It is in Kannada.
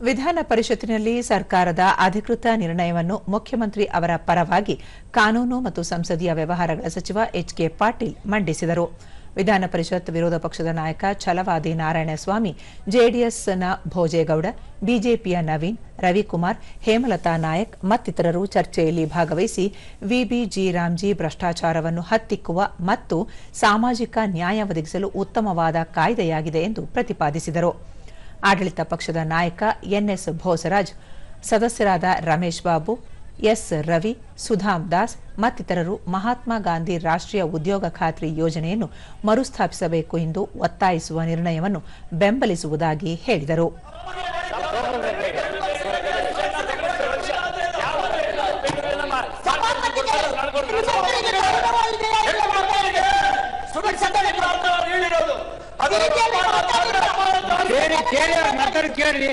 ವಿಧಾನ ಪರಿಷತ್ತಿನಲ್ಲಿ ಸರ್ಕಾರದ ಅಧಿಕೃತ ನಿರ್ಣಯವನ್ನು ಮುಖ್ಯಮಂತ್ರಿ ಅವರ ಪರವಾಗಿ ಕಾನೂನು ಮತ್ತು ಸಂಸದೀಯ ವ್ಯವಹಾರಗಳ ಸಚಿವ ಎಚ್ ಕೆ ಪಾಟೀಲ್ ಮಂಡಿಸಿದರು. ವಿಧಾನ ಪರಿಷತ್ ವಿರೋಧ ಪಕ್ಷದ ನಾಯಕ ಛಲವಾದಿ ನಾರಾಯಣಸ್ವಾಮಿ, ಜೆಡಿಎಸ್ನ ಭೋಜೇಗೌಡ, ಬಿಜೆಪಿಯ ನವೀನ್, ರವಿಕುಮಾರ್, ಹೇಮಲತಾ ನಾಯಕ್ ಮತ್ತಿತರರು ಚರ್ಚೆಯಲ್ಲಿ ಭಾಗವಹಿಸಿ ವಿಬಿಜಿ ರಾಮ್ಜಿ ಭ್ರಷ್ಟಾಚಾರವನ್ನು ಹತ್ತಿಕ್ಕುವ ಮತ್ತು ಸಾಮಾಜಿಕ ನ್ಯಾಯ ಒದಗಿಸಲು ಉತ್ತಮವಾದ ಕಾಯ್ದೆಯಾಗಿದೆ ಎಂದು ಪ್ರತಿಪಾದಿಸಿದರು. ಆಡಳಿತ ಪಕ್ಷದ ನಾಯಕ ಎನ್ಎಸ್ ಭೋಸರಾಜ್, ಸದಸ್ಯರಾದ ರಮೇಶ್ ಬಾಬು, ಎಸ್ ರವಿ, ಸುಧಾಮ್ ದಾಸ್ ಮತ್ತಿತರರು ಮಹಾತ್ಮ ಗಾಂಧಿ ರಾಷ್ಟ್ರೀಯ ಉದ್ಯೋಗ ಖಾತ್ರಿ ಯೋಜನೆಯನ್ನು ಮರುಸ್ಥಾಪಿಸಬೇಕು ಎಂದು ಒತ್ತಾಯಿಸುವ ನಿರ್ಣಯವನ್ನು ಬೆಂಬಲಿಸುವುದಾಗಿ ಹೇಳಿದರು. ಕೇಳಿ ಕೇಳಿ ಮಾತಾಡಿ ಕೇಳಿ.